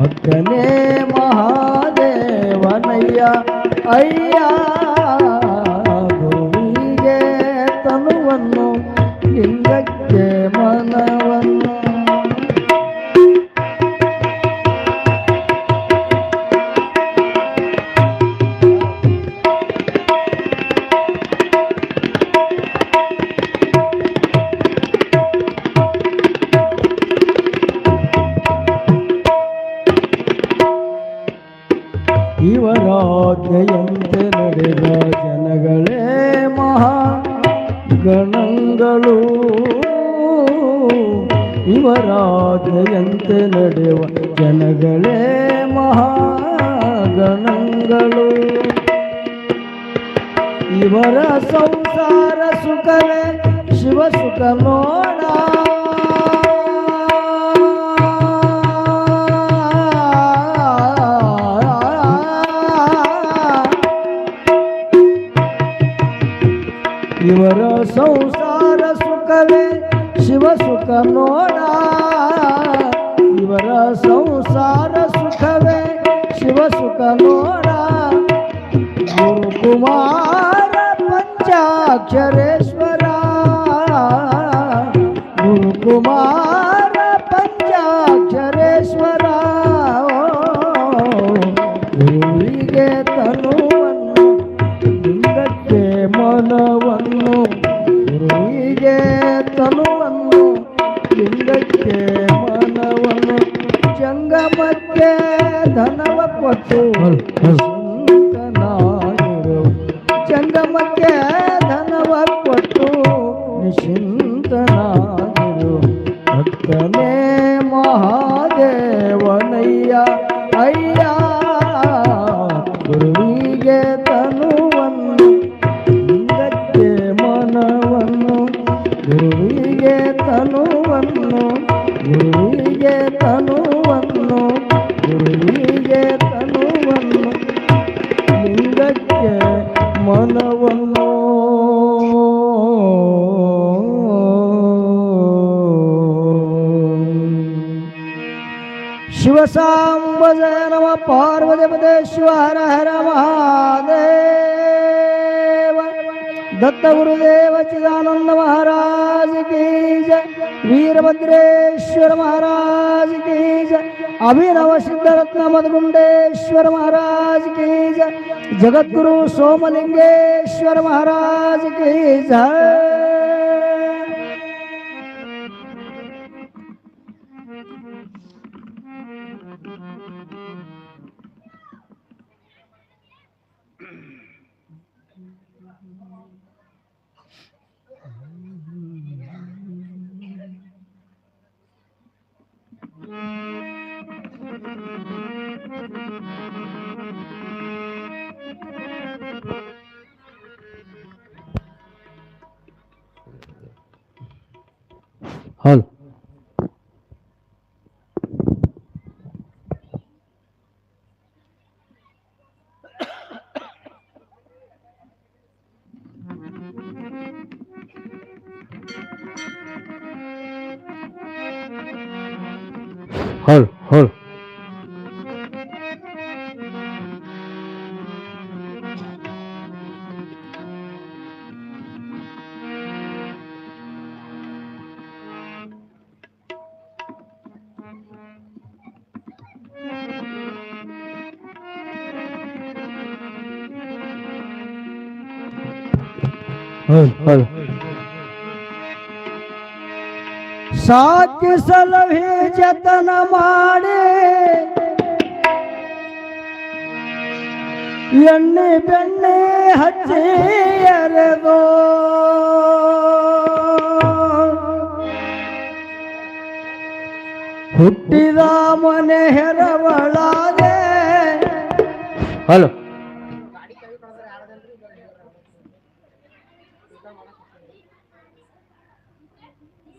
ಭಕ್ತನೇ ಮಹಾದೇವನಯ್ಯ ಅಯ್ಯ ಗುರುವಿಗೆ ತನುವನ್ನು ಲಿಂಗಕ್ಕೆ ಮನವನ್ನು ಇವರಾಜ್ಞೆಯಂತೆ ನಡೆದ ಜನಗಳೇ ಮಹಾ ಗಣಗಳು. ಇವರಾಜ್ಞೆಯಂತೆ ನಡೆಯುವ ಜನಗಳೇ ಮಹಾಗಣಗಳು ಇವರ ಸಂಸಾರ ಸುಖವೇ, ಶಿವ ಸುಖ ನೋಡ शिव सुख मोरा संसार सुख वे शिव सुख मोरा कुमार पंचाक्षरेश्वरा। गुरु कुमार पंचाक्षरेश्वरा गे तनु लिंग के ಜಂಗಮಕ್ಕೆ ಧನವ ಕೊಟ್ಟು ನಿಶಿಂತನಾಗಿರು ಜಂಗಮಕ್ಕೆ ಧನವ ಕೊಟ್ಟು ನಿಶಿಂತನಾಗಿರು ಭಕ್ತನೇ ಮಹಾದೇವನಯ್ಯ ಅಯ್ಯ ಗುರುವಿಗೆ ತನುವನ್ನು ಲಿಂಗಕ್ಕೆ ಮನವನ್ನು ಗುರುವಿಗೆ ತನುವನ್ನು ಗುರುವಿಗೆ ತನುವನ್ನು शिवसांबजय नम पार्वतीपदे शिव हर हर महादेव. दत्त गुरुदेव चिदानंद महाराज की जय. वीरभद्रेश्वर महाराज की जय. अभिनव सिद्धरत्न मदगुंडेश्वर महाराज की जय. जगद्गुरु सोमलिंगेश्वर महाराज की जय. Hal. hol, hol. Hol, hol. hol. ಸಾಕಿ ಸಲಹೆ ಜತನ ಮಾಡಿ. ಎಣ್ಣೆ ಬೆಣ್ಣೆ ಹಚ್ಚಿ ಎರೆದೋ ಹುಟ್ಟಿದ ಮನೆ ಹೆರವಳಾದೆ. ಹಲೋ.